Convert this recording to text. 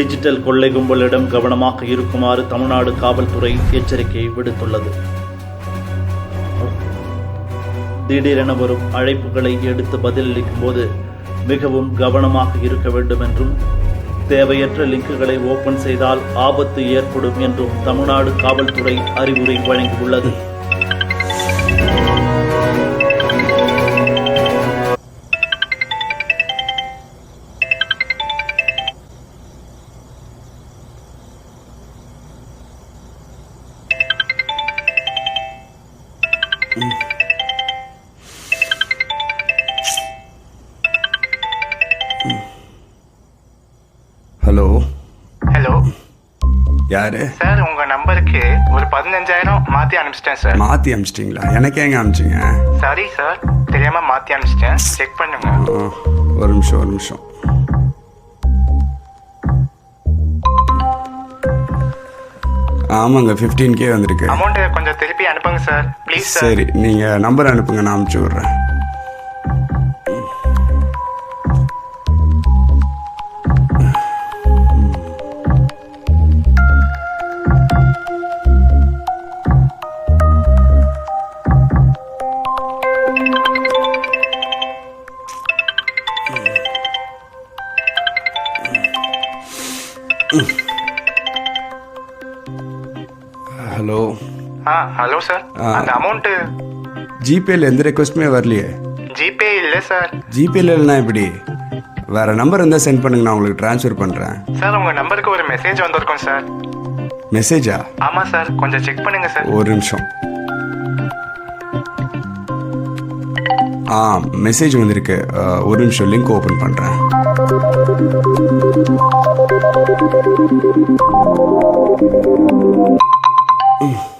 Digital கொள்ளை கும்பலிடம் கவனமாக இருக்குமாறு தமிழ்நாடு காவல்துறை எச்சரிக்கை விடுத்துள்ளது. திடீரென வரும் அழைப்புகளை எடுத்து பதிலளிக்கும் போது மிகவும் கவனமாக இருக்க வேண்டும் என்றும் தேவையற்ற லிங்குகளை ஓபன் செய்தால் ஆபத்து ஏற்படும் என்றும் தமிழ்நாடு காவல்துறை அறிவுரை வழங்கியுள்ளது. ஹலோ. ஹலோ. யாரு? சார் உங்க நம்பருக்கு ஒரு பதினஞ்சாயிரம் மாத்தி அனுப்பிச்சிட்டேன் சார். மாற்றி அமிச்சிட்டிங்களா எனக்கு எங்க அமிச்சிங்க சாரி சார். தெரியாம மாத்தி அனுப்பிச்சிட்டேன். செக் பண்ணுங்க. ஒரு நிமிஷம் ஒரு நிமிஷம். ஆமாங்க ஃபிஃப்டீன் கே வந்திருக்கு. அமௌண்ட் கொஞ்சம் திருப்பி அனுப்புங்க சார் ப்ளீஸ் சார் சரி நீங்கள் நம்பர் அனுப்புங்க நான் அனுப்பிச்சி விட்றேன். ஹலோ ஆ ஹலோ சார். அந்த அமௌண்ட் ஜிபேல எந்த ரெக்வஸ்ட்டுமே வரலையே ஜிபே இல்ல சார் ஜிபேல இல்லைனா எப்படி வேற நம்பர் இருந்தால் சென்ட் பண்ணுங்க நான் உங்களுக்கு ட்ரான்ஸ்ஃபர் பண்ணுறேன் சார் உங்க நம்பருக்கு ஒரு மெசேஜ் வந்திருக்கும் சார் மெசேஜா ஆமா சார் கொஞ்சம் செக் பண்ணுங்க சார் ஒரு நிமிஷம். ஆ மெசேஜ் வந்திருக்கு. ஒரு நிமிஷம் லிங்க் ஓப்பன் பண்ணுறேன் Ooh.